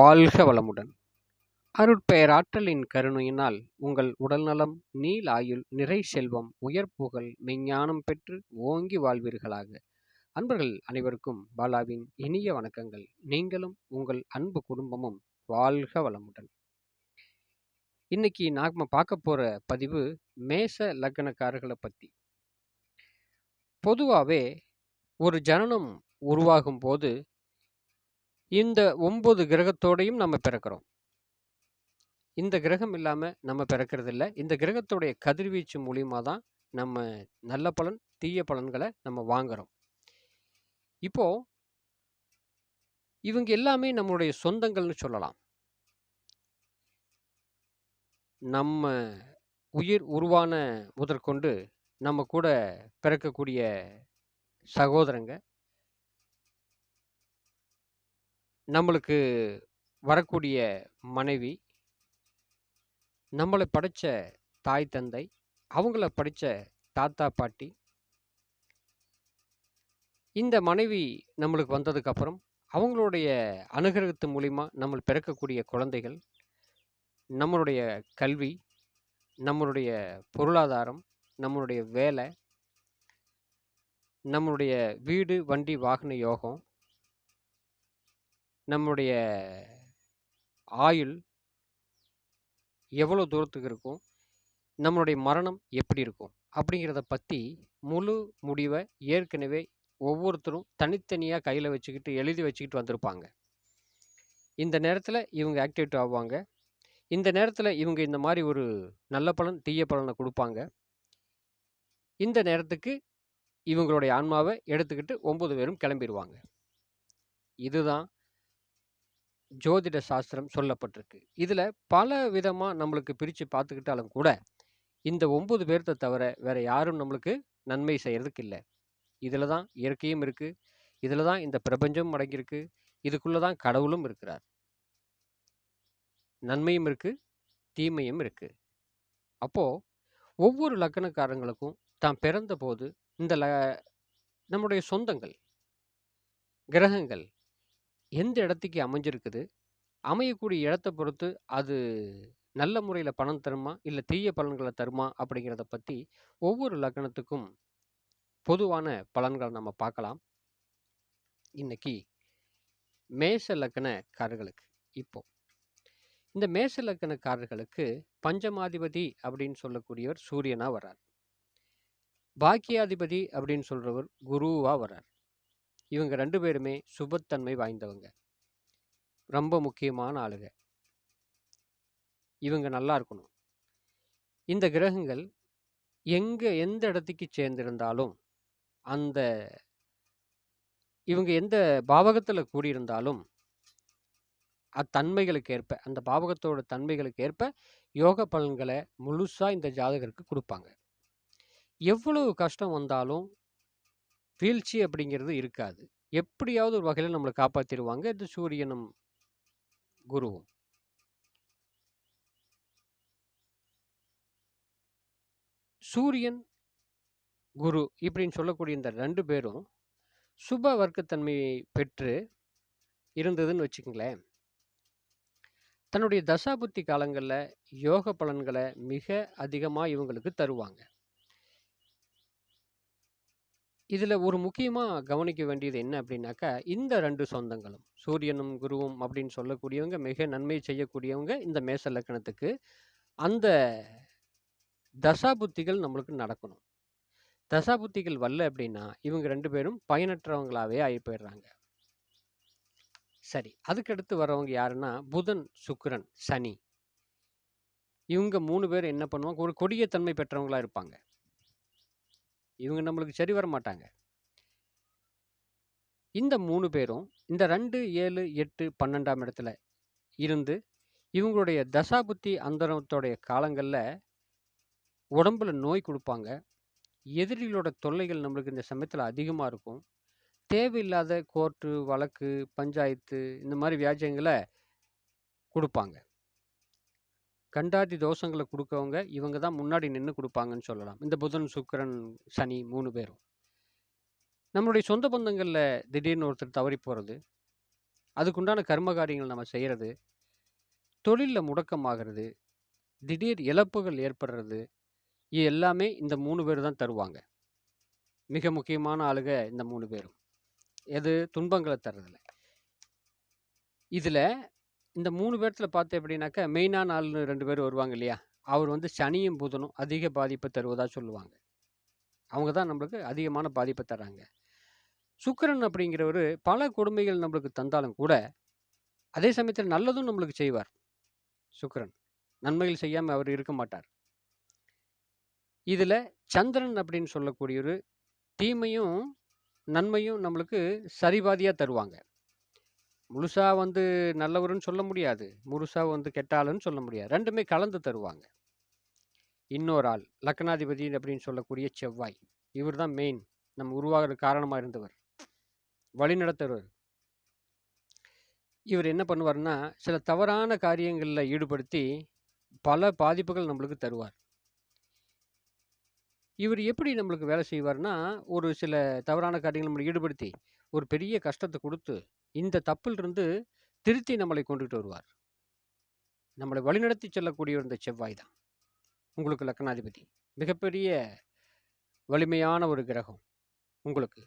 வாழ்க வளமுடன். அருட்பெயராற்றலின் கருணையினால் உங்கள் உடல்நலம் நீளாயுள் நிறை செல்வம் உயர் புகழ் மெஞ்ஞானம் பெற்று ஓங்கி வாழ்வீர்களாக. அன்பர்கள் அனைவருக்கும் பாலாவின் இனிய வணக்கங்கள். நீங்களும் உங்கள் அன்பு குடும்பமும் வாழ்க வளமுடன். இன்னைக்கு நாம பார்க்க போற பதிவு மேச லக்னக்காரர்களை பத்தி. பொதுவாகவே ஒரு ஜனனம் உருவாகும் போது இந்த ஒம்பது கிரகத்தோடையும் நம்ம பிறக்கிறோம். இந்த கிரகம் இல்லாமல் நம்ம பிறக்கிறது இல்லை இந்த கிரகத்துடைய கதிர்வீச்சு மூலியமாக தான் நம்ம நல்ல பலன் தீய பலன்களை நம்ம வாங்குகிறோம் இப்போ இவங்க எல்லாமே நம்மளுடைய சொந்தங்கள்னு சொல்லலாம். நம்ம உயிர் உருவான முதற்கொண்டு நம்ம கூட பிறக்கக்கூடிய சகோதரங்க நம்மளுக்கு வரக்கூடிய மனைவி நம்மளை படித்த தாய் தந்தை அவங்கள படித்த தாத்தா பாட்டி இந்த மனைவி நம்மளுக்கு வந்ததுக்கப்புறம் அவங்களுடைய அனுகிரகத்து மூலிமா நம்ம பிறக்கக்கூடிய குழந்தைகள் நம்மளுடைய கல்வி நம்மளுடைய பொருளாதாரம் நம்மளுடைய வேலை நம்மளுடைய வீடு வண்டி வாகன யோகம் நம்முடைய ஆயுள் எவ்வளோ தூரத்துக்கு இருக்கும்? நம்மளுடைய மரணம் எப்படி இருக்கும்? அப்படிங்கிறத பற்றி முழு முடிவை ஏற்கனவே ஒவ்வொருத்தரும் தனித்தனியாக கையில் வச்சுக்கிட்டு எழுதி வச்சுக்கிட்டு வந்திருப்பாங்க. இந்த நேரத்தில் இவங்க ஆக்டிவேட் ஆவாங்க. இந்த நேரத்தில் இவங்க இந்த மாதிரி ஒரு நல்ல பலன் தீய பலனை கொடுப்பாங்க. இந்த நேரத்துக்கு இவங்களுடைய ஆன்மாவை எடுத்துக்கிட்டு ஒம்பது பேரும் கிளம்பிடுவாங்க இதுதான் ஜோதிட சாஸ்திரம் சொல்லப்பட்டிருக்கு. இதில் பல விதமாக நம்மளுக்கு பிரித்து பார்த்துக்கிட்டாலும் கூட இந்த ஒம்பது பேர்த்த தவிர வேறு யாரும் நம்மளுக்கு நன்மை செய்கிறதுக்கு இல்லை. இதில் தான் இயற்கையும் இருக்குது இதில் தான் இந்த பிரபஞ்சமும் அடங்கியிருக்கு. இதுக்குள்ளே தான் கடவுளும் இருக்கிறார். நன்மையும் இருக்குது தீமையும் இருக்குது அப்போது ஒவ்வொரு லக்கணக்காரங்களுக்கும் தான் பிறந்த போது இந்த ல நம்முடைய சொந்தங்கள் கிரகங்கள் எந்த இடத்துக்கு அமைஞ்சிருக்குது? அமையக்கூடிய இடத்த பொறுத்து அது நல்ல முறையில் பணம் தருமா? இல்லை தீய பலன்களை தருமா? அப்படிங்கிறத பற்றி ஒவ்வொரு லக்கணத்துக்கும் பொதுவான பலன்களை நம்ம பார்க்கலாம். இன்னைக்கு மேச லக்கணக்காரர்களுக்கு இப்போ. இந்த மேச லக்கணக்காரர்களுக்கு பஞ்சமாதிபதி அப்படின்னு சொல்லக்கூடியவர் சூரியனாக வரார் பாக்கியாதிபதி அப்படின்னு சொல்கிறவர் குருவாக வரார் இவங்க ரெண்டு பேருமே சுபத்தன்மை வாய்ந்தவங்க. ரொம்ப முக்கியமான ஆளுங்க. இவங்க நல்லா இருக்கணும். இந்த கிரகங்கள் எங்கே எந்த இடத்துக்கு சேர்ந்திருந்தாலும் அந்த இவங்க எந்த பாவகத்தில் கூடியிருந்தாலும் அத்தன்மைகளுக்கு ஏற்ப அந்த பாவகத்தோட தன்மைகளுக்கு ஏற்ப யோக பலன்களை முழுசாக இந்த ஜாதகருக்கு கொடுப்பாங்க. எவ்வளவு கஷ்டம் வந்தாலும் வீழ்ச்சி அப்படிங்கிறது இருக்காது. எப்படியாவது ஒரு வகையில் நம்மளை காப்பாற்றிடுவாங்க இது சூரியனும் குருவும். சூரியன் குரு இப்படின்னு சொல்லக்கூடிய இந்த ரெண்டு பேரும் சுப வர்க்கத்தன்மையை பெற்று இருந்ததுன்னு வச்சுக்கங்களேன். தன்னுடைய தசாபுத்தி காலங்களில் யோக பலன்களை மிக அதிகமாக இவங்களுக்கு தருவாங்க. இதில் ஒரு முக்கியமாக கவனிக்க வேண்டியது என்ன அப்படின்னாக்கா இந்த ரெண்டு சொந்தங்களும் சூரியனும் குருவும் அப்படின்னு சொல்லக்கூடியவங்க மிக நன்மை செய்யக்கூடியவங்க இந்த மேச லக்கணத்துக்கு அந்த தசாபுத்திகள் நம்மளுக்கு நடக்கணும். தசாபுத்திகள் வரல அப்படின்னா இவங்க ரெண்டு பேரும் பயனற்றவங்களாவே ஆகி போயிடுறாங்க. சரி அதுக்கடுத்து வரவங்க யாருன்னா புதன் சுக்கிரன் சனி. இவங்க மூணு பேர் என்ன பண்ணுவாங்க ஒரு கொடிய தன்மை பெற்றவங்களா இருப்பாங்க. இவங்க நம்மளுக்கு சரி வர மாட்டாங்க இந்த மூணு பேரும் இந்த ரெண்டு ஏழு எட்டு பன்னெண்டாம் இடத்துல இருந்து இவங்களுடைய தசாபுத்தி அந்தரத்தோடைய காலங்களில் உடம்பில் நோய் கொடுப்பாங்க. எதிரிகளோட தொல்லைகள் நம்மளுக்கு இந்த சமயத்தில் அதிகமாக இருக்கும். தேவையில்லாத கோர்ட்டு வழக்கு பஞ்சாயத்து இந்த மாதிரி வியாஜ்யங்களை கொடுப்பாங்க. கண்டாதி தோஷங்களை கொடுக்கவங்க இவங்க தான் முன்னாடி நின்று கொடுப்பாங்கன்னு சொல்லலாம். இந்த புதன் சுக்கரன் சனி மூணு பேரும். நம்மளுடைய சொந்த பந்தங்களில் திடீர்னு ஒருத்தர் தவறி போகிறது அதுக்குண்டான கர்ம காரியங்கள் நம்ம செய்கிறது தொழிலில் முடக்கமாகிறது திடீர் இழப்புகள் ஏற்படுறது இது எல்லாமே இந்த மூணு பேர் தான் தருவாங்க. மிக முக்கியமான ஆளுக இந்த மூணு பேரும். எது? துன்பங்களை தர்றதில்ல இதில் இந்த மூணு பேர்த்தில் பார்த்து எப்படின்னாக்கா மெயினான ஆள் ரெண்டு பேர் வருவாங்க இல்லையா? அவர் வந்து சனியும் புதனும் அதிக பாதிப்பை தருவதா சொல்லுவாங்க. அவங்க தான் நம்மளுக்கு அதிகமான பாதிப்பை தராங்க சுக்கிரன் அப்படிங்கிறவர் பல கொடுமைகள் நம்மளுக்கு தந்தாலும் கூட அதே சமயத்தில் நல்லதும் நம்மளுக்கு செய்வார். சுக்கிரன். நன்மைகள் செய்யாமல் அவர் இருக்க மாட்டார். இதில் சந்திரன் அப்படின்னு சொல்லக்கூடியவர் தீமையும் நன்மையும் நம்மளுக்கு சரிபாதியாக தருவாங்க. முழுசா வந்து நல்லவருன்னு சொல்ல முடியாது. முழுசா வந்து கெட்ட ஆளுன்னு சொல்ல முடியாது. ரெண்டுமே கலந்து தருவாங்க. இன்னொரு ஆள் லக்னாதிபதி அப்படின்னு சொல்லக்கூடிய செவ்வாய். இவர் தான் மெயின் நம்ம உருவாகிற காரணமாக இருந்தவர். வழிநடத்துறவர். இவர் என்ன பண்ணுவார்னா சில தவறான காரியங்களில் ஈடுபடுத்தி பல பாதிப்புகள் நம்மளுக்கு தருவார். இவர் எப்படி நம்மளுக்கு வேலை செய்வார்னா ஒரு சில தவறான காரியங்கள் நம்மளை ஈடுபடுத்தி ஒரு பெரிய கஷ்டத்தை கொடுத்து இந்த தப்பிலிருந்து திருத்தி நம்மளை கொண்டுகிட்டு வருவார். நம்மளை வழிநடத்தி செல்லக்கூடிய இந்த செவ்வாய் தான். உங்களுக்கு லக்னாதிபதி. மிகப்பெரிய வலிமையான ஒரு கிரகம் உங்களுக்கு.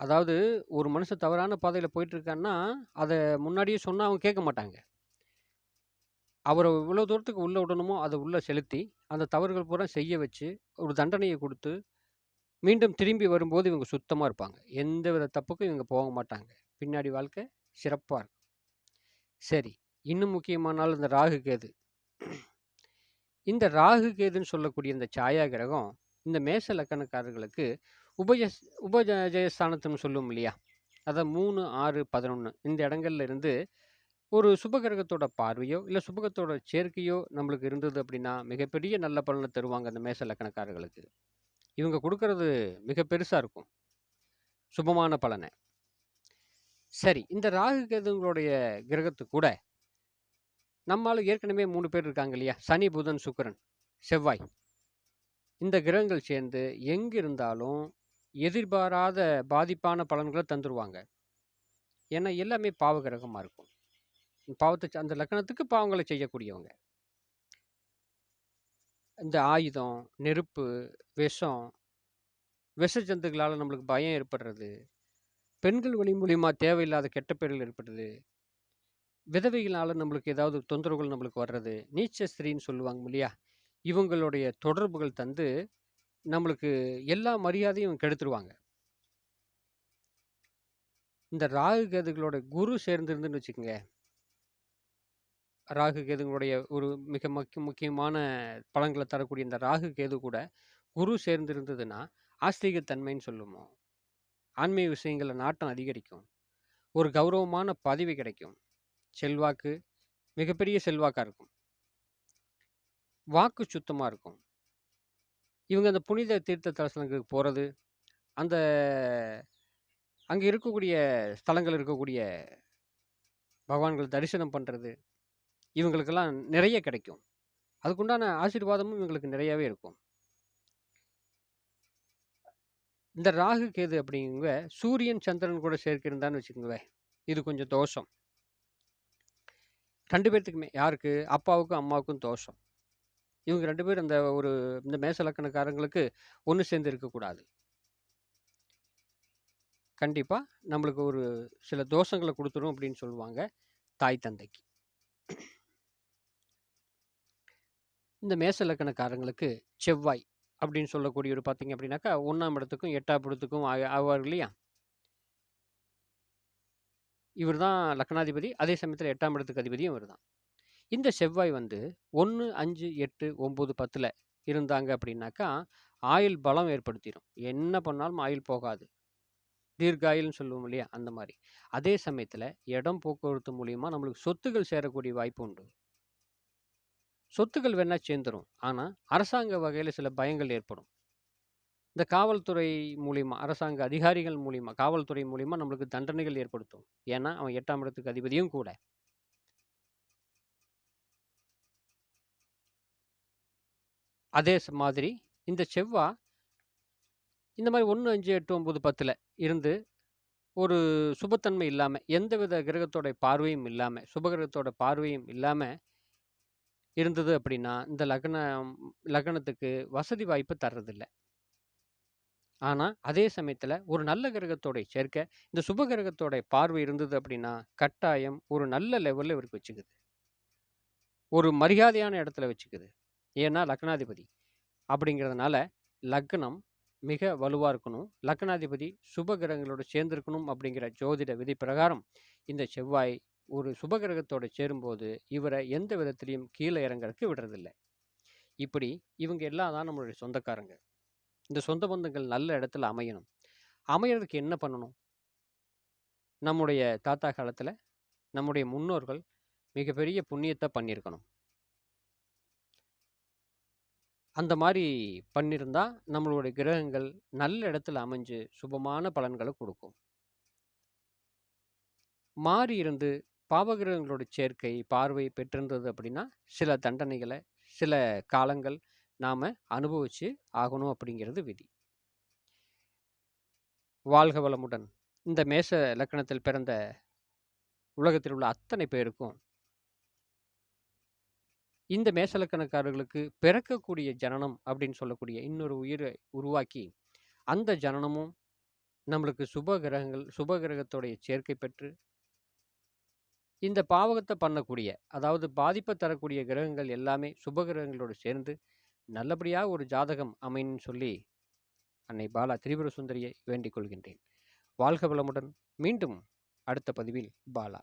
அதாவது ஒரு மனுஷன் தவறான பாதையில் போயிட்டுருக்கான்னா அதை முன்னாடியே சொன்னால் அவங்க கேட்க மாட்டாங்க. அவரை இவ்வளோ தூரத்துக்கு உள்ளே விடணுமோ அதை உள்ளே செலுத்தி அந்த தவறுகள் பூரா செய்ய வச்சு ஒரு தண்டனையை கொடுத்து மீண்டும் திரும்பி வரும்போது இவங்க சுத்தமாக இருப்பாங்க. எந்த வித தப்புக்கும் இவங்க போக மாட்டாங்க. பின்னாடி வாழ்க்கை சிறப்பாக இருக்கும். சரி இன்னும் முக்கியமானாலும் இந்த ராகு கேது. இந்த ராகு கேதுன்னு சொல்லக்கூடிய இந்த சாயா கிரகம் இந்த மேச லக்கணக்காரர்களுக்கு உபஜ உபஜயஸ்தானத்துன்னு சொல்லுவோம் இல்லையா? அதான் மூணு ஆறு பதினொன்று இந்த இடங்கள்ல இருந்து ஒரு சுபகிரகத்தோட பார்வையோ இல்லை சுபகத்தோட சேர்க்கையோ நம்மளுக்கு இருந்தது அப்படின்னா மிகப்பெரிய நல்ல பலனை தருவாங்க அந்த மேச லக்கணக்காரர்களுக்கு. இவங்க கொடுக்கறது மிக பெருசாக இருக்கும். சுபமான பலனை. சரி இந்த ராகு கேதுங்களுடைய கிரகத்து கூட நம்மால் ஏற்கனவே மூணு பேர் இருக்காங்க இல்லையா? சனி புதன் சுக்கிரன் செவ்வாய். இந்த கிரகங்கள் சேர்ந்து எங்கே இருந்தாலும் எதிர்பாராத பாதிப்பான பலன்களை தந்துடுவாங்க ஏன்னா எல்லாமே பாவ கிரகமாக இருக்கும். பாவத்தை அந்த லக்கணத்துக்கு பாவங்களை செய்யக்கூடியவங்க. இந்த ஆயுதம் நெருப்பு விஷம் விஷ ஜந்துக்களால் நம்மளுக்கு பயம் ஏற்படுறது. பெண்கள் வழி மூலியமாக தேவையில்லாத கெட்ட பேர்கள் ஏற்படுறது. விதவைகளால் நம்மளுக்கு ஏதாவது தொந்தரவுகள் நம்மளுக்கு வர்றது. நீச்ச ஸ்திரீன்னு சொல்லுவாங்க இல்லையா? இவங்களுடைய தொடர்புகள் தந்து நம்மளுக்கு எல்லா மரியாதையும் கெடுத்துருவாங்க. இந்த ராகு கேதுகளோட குரு சேர்ந்துருந்துன்னு வச்சுக்கோங்க. ராகு கேதுங்களுடைய ஒரு மிக முக்கிய முக்கியமான பலன்களை தரக்கூடிய இந்த ராகு கேது கூட குரு சேர்ந்திருந்ததுன்னா ஆஸ்திகத்தன்மைன்னு சொல்லுவோம். ஆன்மீக விஷயங்களில் நாட்டம் அதிகரிக்கும். ஒரு கௌரவமான பதவி கிடைக்கும். செல்வாக்கு மிகப்பெரிய செல்வாக்காக இருக்கும். வாக்கு சுத்தமாக இருக்கும். இவங்க அந்த புனித தீர்த்த தலங்களுக்கு போகிறது அந்த அங்கே இருக்கக்கூடிய ஸ்தலங்கள் இருக்கக்கூடிய பகவான்கள் தரிசனம் பண்ணுறது இவங்களுக்கெல்லாம் நிறைய கிடைக்கும். அதுக்குண்டான ஆசீர்வாதமும் இவங்களுக்கு நிறையவே இருக்கும். இந்த ராகு கேது அப்படிங்க சூரியன் சந்திரன் கூட சேர்க்கிருந்தான்னு வச்சுக்கோங்க இது கொஞ்சம் தோஷம். ரெண்டு பேர்த்துக்குமே யாருக்கு? அப்பாவுக்கும் அம்மாவுக்கும் தோஷம். இவங்க ரெண்டு பேரும் அந்த ஒரு இந்த மேச லக்கணக்காரங்களுக்கு ஒன்று சேர்ந்து இருக்கக்கூடாது கண்டிப்பாக நம்மளுக்கு ஒரு சில தோஷங்களை கொடுத்துரும் அப்படின்னு சொல்லுவாங்க தாய் தந்தைக்கு. இந்த மேச லக்கணக்காரங்களுக்கு செவ்வாய் அப்படின்னு சொல்லக்கூடிய ஒரு பார்த்தீங்க அப்படின்னாக்கா ஒன்றாம் இடத்துக்கும் எட்டாம் இடத்துக்கும் ஆவார் இல்லையா? இவர் தான் லக்னாதிபதி அதே சமயத்தில் எட்டாம் இடத்துக்கு அதிபதியும் இவர் தான். இந்த செவ்வாய் வந்து ஒன்று அஞ்சு எட்டு ஒம்பது பத்தில் இருந்தாங்க அப்படின்னாக்கா ஆயில் பலம் ஏற்படுத்திடும் என்ன பண்ணாலும் ஆயில் போகாது. தீர்காயில்னு சொல்லுவோம் இல்லையா? அந்த மாதிரி. அதே சமயத்தில் இடம் போக்குவரத்து மூலியமாக நம்மளுக்கு சொத்துகள் சேரக்கூடிய வாய்ப்பு உண்டு. சொத்துக்கள் வேணா சேர்ந்துரும். ஆனால் அரசாங்க வகையில் சில பயங்கள் ஏற்படும். இந்த காவல்துறை மூலியமா அரசாங்க அதிகாரிகள் மூலியமா காவல்துறை மூலியமா நம்மளுக்கு தண்டனைகள் ஏற்படுத்தும். ஏன்னா அவன் எட்டாம் இடத்துக்கு அதிபதியும் கூட. அதே மாதிரி இந்த செவ்வா இந்த மாதிரி ஒன்று அஞ்சு எட்டு ஒம்பது பத்தில் இருந்து ஒரு சுபத்தன்மை இல்லாமல் எந்தவித கிரகத்தோட பார்வையும் இல்லாமல் சுபகிரகத்தோட பார்வையும் இல்லாமல் இருந்தது அப்படின்னா, இந்த லக்னம் லக்னத்துக்கு வசதி வாய்ப்பு தர்றதில்லை ஆனால் அதே சமயத்தில் ஒரு நல்ல கிரகத்தோட சேர்க்கை, இந்த சுப கிரகத்தோட பார்வை இருந்தது அப்படின்னா, கட்டாயம் ஒரு நல்ல லெவலில் இவருக்கு வச்சுக்குது. ஒரு மரியாதையான இடத்துல வச்சுக்குது. ஏன்னா லக்னாதிபதி. அப்படிங்கிறதுனால, லக்னம் மிக வலுவாக இருக்கணும். லக்னாதிபதி சுப கிரகங்களோட சேர்ந்திருக்கணும் அப்படிங்கிற ஜோதிட விதி பிரகாரம், இந்த செவ்வாய் ஒரு சுபகிரகத்தோடு சேரும்போது, இவரை எந்த விதத்திலையும் கீழே இறங்கறதுக்கு விடுறதில்லை இப்படி இவங்க எல்லாம் தான் நம்மளுடைய சொந்தக்காரங்க. இந்த சொந்த பந்தங்கள் நல்ல இடத்துல அமையணும். அமையறதுக்கு என்ன பண்ணணும்? நம்முடைய தாத்தா காலத்தில் நம்முடைய முன்னோர்கள் மிகப்பெரிய புண்ணியத்தை பண்ணியிருக்கணும். அந்த மாதிரி பண்ணியிருந்தா, நம்மளுடைய கிரகங்கள் நல்ல இடத்துல அமைஞ்சு சுபமான பலன்களை கொடுக்கும் மாறி இருந்து பாவகிரகங்களோட சேர்க்கை, பார்வை பெற்றிருந்தது அப்படின்னா, சில தண்டனைகளை சில காலங்கள் நாம் அனுபவிச்சு ஆகணும் அப்படிங்கிறது விதி. வாழ்க வளமுடன். இந்த மேச இலக்கணத்தில் பிறந்த உலகத்தில் உள்ள அத்தனை பேருக்கும் இந்த மேசலக்கணக்காரர்களுக்கு பிறக்கக்கூடிய ஜனனம் அப்படின்னு சொல்லக்கூடிய இன்னொரு உயிரை உருவாக்கி, அந்த ஜனனமும் நம்மளுக்கு சுப கிரகங்கள் சுப கிரகத்தோடைய சேர்க்கை பெற்று இந்த பாவகத்தை பண்ணக்கூடிய, அதாவது பாதிப்பை தரக்கூடிய கிரகங்கள் எல்லாமே சுப கிரகங்களோடு சேர்ந்து, நல்லபடியாக ஒரு ஜாதகம் அமைன்னு சொல்லி, அன்னை பாலா திரிபுர சுந்தரியை வேண்டிக் கொள்கின்றேன். வாழ்க வளமுடன். மீண்டும் அடுத்த பதிவில் பாலா.